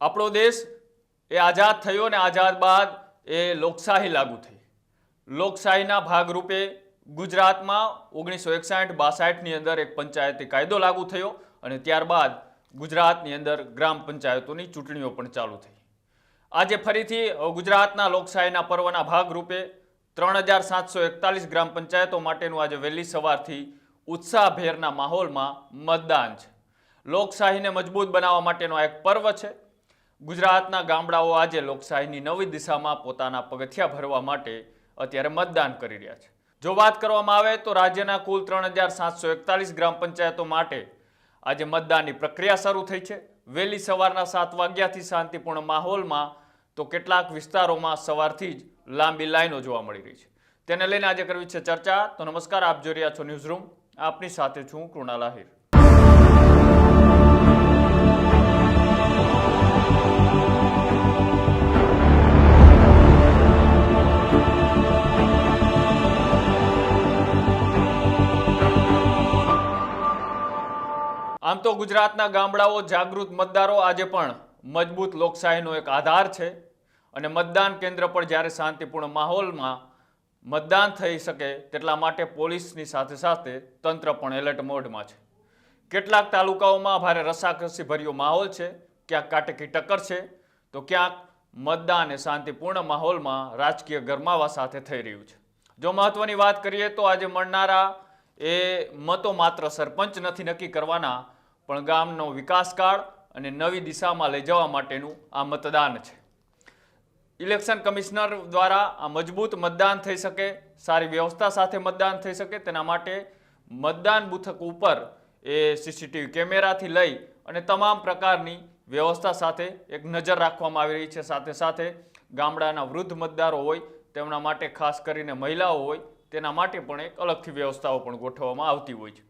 આપણો દેશ એ આઝાદ થયો ને આઝાદ બાદ એ લોકશાહી લાગુ થઈ. લોકશાહીના ભાગરૂપે ગુજરાતમાં ઓગણીસો એકસાઠ બાસાઠની અંદર એક પંચાયતી કાયદો લાગુ થયો અને ત્યારબાદ ગુજરાતની અંદર ગ્રામ પંચાયતોની ચૂંટણીઓ પણ ચાલુ થઈ. આજે ફરીથી ગુજરાતના લોકશાહીના પર્વના ભાગરૂપે ત્રણ હજાર સાતસો એકતાલીસ ગ્રામ પંચાયતો માટેનું આજે વહેલી સવારથી ઉત્સાહભેરના માહોલમાં મતદાન છે. લોકશાહીને મજબૂત બનાવવા માટેનો આ એક પર્વ છે. ગુજરાતના ગામડાઓ આજે લોકશાહીની નવી દિશામાં પોતાના પગથિયા ભરવા માટે અત્યારે મતદાન કરી રહ્યા છે. જો વાત કરવામાં આવે તો રાજ્યના કુલ ત્રણ હજાર સાતસો એકતાલીસ ગ્રામ પંચાયતો માટે આજે મતદાનની પ્રક્રિયા શરૂ થઈ છે. વહેલી સવારના સાત વાગ્યાથી શાંતિપૂર્ણ માહોલમાં તો કેટલાક વિસ્તારોમાં સવારથી જ લાંબી લાઈનો જોવા મળી રહી છે. તેને લઈને આજે કરવી છે ચર્ચા. તો નમસ્કાર, આપ જોઈ રહ્યા છો ન્યૂઝ રૂમ. આપની સાથે છું કૃણાલ આહિર. આમ તો ગુજરાતના ગામડાઓ જાગૃત મતદારો આજે પણ મજબૂત લોકશાહીનો એક આધાર છે અને મતદાન કેન્દ્ર પર જ્યારે શાંતિપૂર્ણ માહોલમાં મતદાન થઈ શકે તેટલા માટે પોલીસની સાથે સાથે તંત્ર પણ એલર્ટ મોડમાં છે. કેટલાક તાલુકાઓમાં ભારે રસાકસી ભર્યો માહોલ છે, ક્યાંક કાટકી ટક્કર છે, તો ક્યાંક મતદાન એ શાંતિપૂર્ણ માહોલમાં રાજકીય ગરમાવા સાથે થઈ રહ્યું છે. જો મહત્વની વાત કરીએ તો આજે મળનારા એ મતો માત્ર સરપંચ નથી, નક્કી કરવાના પણ ગામનો વિકાસકાળ અને નવી દિશામાં લઈ જવા માટેનું આ મતદાન છે. ઇલેક્શન કમિશનર દ્વારા આ મજબૂત મતદાન થઈ શકે, સારી વ્યવસ્થા સાથે મતદાન થઈ શકે, તેના માટે મતદાન બુથક ઉપર એ સીસીટીવી કેમેરાથી લઈ અને તમામ પ્રકારની વ્યવસ્થા સાથે એક નજર રાખવામાં આવી રહી છે. સાથે સાથે ગામડાના વૃદ્ધ મતદારો હોય, તેમના માટે ખાસ કરીને મહિલાઓ હોય, તેના માટે પણ એક અલગથી વ્યવસ્થાઓ પણ ગોઠવવામાં આવતી હોય છે.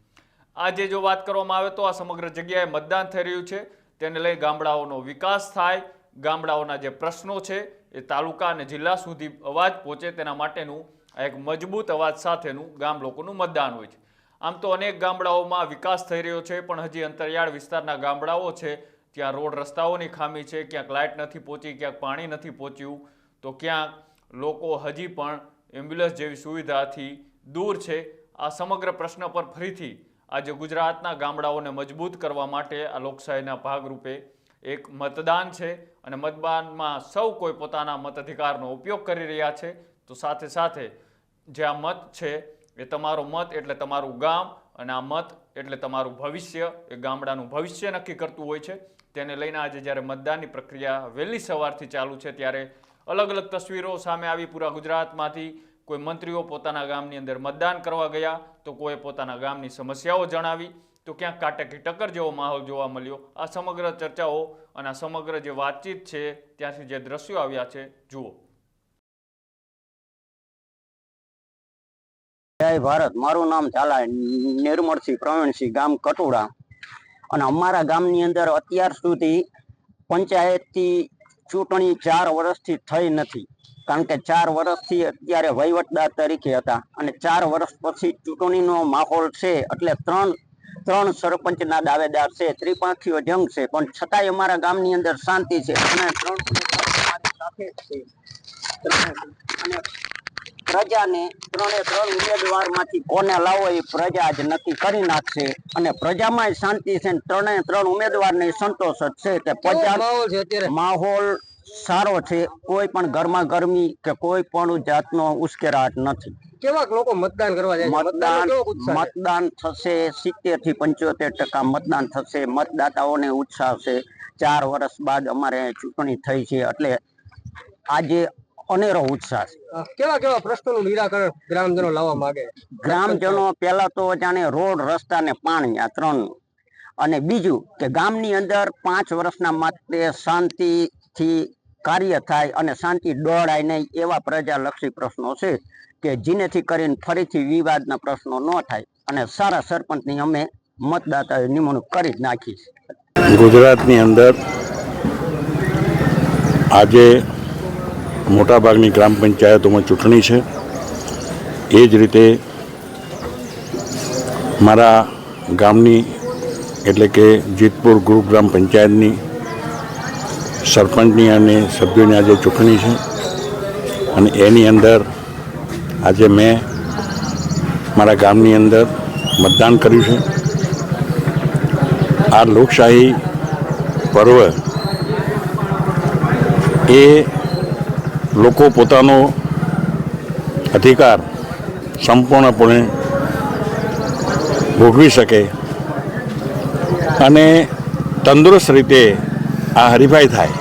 આજે જો વાત કરવામાં આવે તો આ સમગ્ર જગ્યાએ મતદાન થઈ રહ્યું છે. તેને લઈ ગામડાઓનો વિકાસ થાય, ગામડાઓના જે પ્રશ્નો છે એ તાલુકા અને જિલ્લા સુધી અવાજ પહોંચે તેના માટેનું આ એક મજબૂત અવાજ સાથેનું ગામ લોકોનું મતદાન હોય છે. આમ તો અનેક ગામડાઓમાં વિકાસ થઈ રહ્યો છે, પણ હજી અંતરિયાળ વિસ્તારના ગામડાઓ છે, ત્યાં રોડ રસ્તાઓની ખામી છે, ક્યાંક લાઇટ નથી પહોંચી, ક્યાંક પાણી નથી પહોંચ્યું, તો ક્યાંક લોકો હજી પણ એમ્બ્યુલન્સ જેવી સુવિધાથી દૂર છે. આ સમગ્ર પ્રશ્ન પર ફરીથી આજે ગુજરાતના ગામડાઓને મજબૂત કરવા માટે આ લોકશાહીના ભાગરૂપે એક મતદાન છે અને મતદાનમાં સૌ કોઈ પોતાના મતાધિકારનો ઉપયોગ કરી રહ્યા છે. તો સાથે સાથે જે આ મત છે એ તમારો મત એટલે તમારું ગામ અને આ મત એટલે તમારું ભવિષ્ય, એ ગામડાનું ભવિષ્ય નક્કી કરતું હોય છે. તેને લઈને આજે જ્યારે મતદાનની પ્રક્રિયા વહેલી સવારથી ચાલુ છે ત્યારે અલગ અલગ તસવીરો સામે આવી પૂરા ગુજરાતમાંથી કોઈ મંત્રીઓ પોતાના ગામની અંદર મતદાન કરવા ગયા તો કોઈ પોતાના ગામની સમસ્યાઓ જણાવી તો ક્યાંક કાટકી ટક્કર જેવો માહોલ જોવા મળ્યો. આ સમગ્ર ચર્ચાઓ અને આ સમગ્ર જે વાતચીત છે ત્યાંથી જે દ્રશ્યો આવ્યા છે, જુઓ. જય ભારત, મારું નામ ઝાલા, નિર્મળસિંહ, પ્રવીણસિંહ, ગામ કટોડા. અને અમારા ગામની અંદર અત્યાર સુધી પંચાયતથી ચૂંટણી ચાર વર્ષથી થઈ નથી. કારણ કે ચાર વર્ષથી અત્યારે વહીવટદાર તરીકે હતા અને ચાર વર્ષ પછી ચૂંટણીનો માહોલ છે એટલે ત્રણ ત્રણ સરપંચના દાવેદાર છે, ત્રિપાંખીઓ જંગ છે. પણ છતાંય અમારા ગામની અંદર શાંતિ છે. અને ત્રણ સાથે છે. અને પ્રજાને ત્રણે ત્રણ ઉમેદવારમાંથી કોને લાવો એ પ્રજા જ નક્કી કરી નાખશે. અને પ્રજામાં શાંતિ છે ત્રણે ત્રણ ઉમેદવારને સંતોષ જ છે કે પ્રજા માહોલ સારો છે. કોઈ પણ ગરમા ગરમી કે કોઈ પણ જાતનો ઉશ્કેરાટ નથી. કેવા લોકો મતદાન કરવા જાય મતદાન? મતદાન થશે સિત્તેરથી પંચોતેર ટકા મતદાન થશે. મતદાતાઓને ઉત્સાહ છે. ચાર વર્ષ બાદ અમારે ચૂંટણી થઈ છે. એટલે આજે અનેરો ઉત્સાહ છે. કેવા કેવા પ્રશ્નોનું નિરાકરણ ગ્રામજનો લાવવા માંગે? ગ્રામજનો પેલા તો જાણે રોડ રસ્તા ને પાણી આ ત્રણ. અને બીજું કે ગામની અંદર પાંચ વર્ષના માટે શાંતિથી કાર્ય થાય અને શાંતિ દોડાય નહીં એવા પ્રજાલક્ષી પ્રશ્નો છે કે જેનેથી કરીને ફરીથી વિવાદના પ્રશ્નો ન થાય. અને સારા સરપંચની અમે મતદાતાએ નિમણૂક કરી જ નાખી છે. ગુજરાતની અંદર આજે મોટાભાગની ગ્રામ પંચાયતોમાં ચૂંટણી છે. એ જ રીતે મારા ગામની એટલે કે જીતપુર ગ્રુપ ગ્રામ પંચાયતની સરપંચની અને સભ્યોની આજે ચૂંટણી છે. અને એની અંદર આજે મેં મારા ગામની અંદર મતદાન કર્યું છે. આ લોકશાહી પર્વ એ લોકો પોતાનો અધિકાર સંપૂર્ણપણે ભોગવી શકે અને તંદુરસ્ત રીતે આ હરીફાઈ થાય.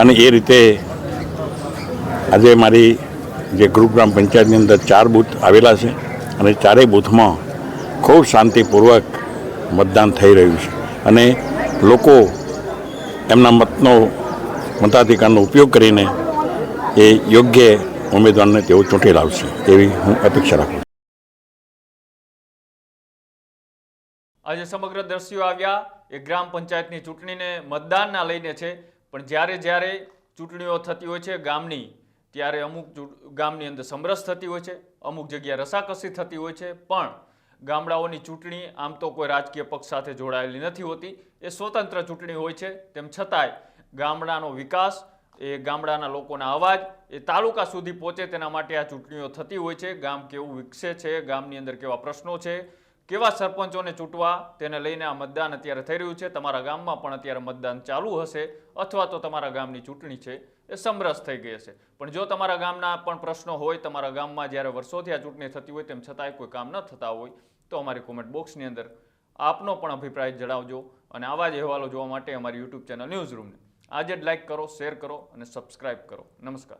અને એ રીતે આજે મારી જે ગ્રુપ પંચાયતની અંદર ચાર બૂથ આવેલા છે અને ચારેય બૂથમાં ખૂબ શાંતિપૂર્વક મતદાન થઈ રહ્યું છે. અને લોકો એમના મતનો મતાધિકારનો ઉપયોગ કરીને એ યોગ્ય ઉમેદવારને તેઓ ચૂંટી લાવશે એવી હું અપેક્ષા રાખું આજે સમગ્ર દ્રશ્યો આવ્યા. એ ગ્રામ પંચાયતની ચૂંટણીને મતદાનના લઈને છે. પણ જ્યારે જ્યારે ચૂંટણીઓ થતી હોય છે ગામની, ત્યારે અમુક ગામની અંદર સમરસ થતી હોય છે, અમુક જગ્યાએ રસાકસી થતી હોય છે. પણ ગામડાઓની ચૂંટણી આમ તો કોઈ રાજકીય પક્ષ સાથે જોડાયેલી નથી હોતી. એ સ્વતંત્ર ચૂંટણી હોય છે. તેમ છતાંય ગામડાનો વિકાસ એ ગામડાના લોકોના અવાજ, એ તાલુકા સુધી પહોંચે તેના માટે આ ચૂંટણીઓ થતી હોય છે. ગામ કેવું વિકસે છે, ગામની અંદર કેવા પ્રશ્નો છે, કેવા સરપંચોને ચૂંટવા તેને લઈને આ મતદાન અત્યારે થઈ રહ્યું છે. તમારા ગામમાં પણ અત્યારે મતદાન ચાલુ હશે અથવા તો તમારા ગામની ચૂંટણી છે એ સમરસ થઈ ગઈ હશે. પણ જો તમારા ગામના પણ પ્રશ્નો હોય, તમારા ગામમાં જ્યારે વર્ષોથી આ ચૂંટણી થતી હોય, તેમ છતાંય કોઈ કામ ન થતા હોય, તો અમારી કોમેન્ટ બોક્સની અંદર આપનો પણ અભિપ્રાય જણાવજો અને આવા જ અહેવાલો જોવા માટે અમારી યુટ્યુબ ચેનલ ન્યૂઝ રૂમને આજે જ લાઇક કરો શેર કરો અને સબસ્ક્રાઈબ કરો. નમસ્કાર.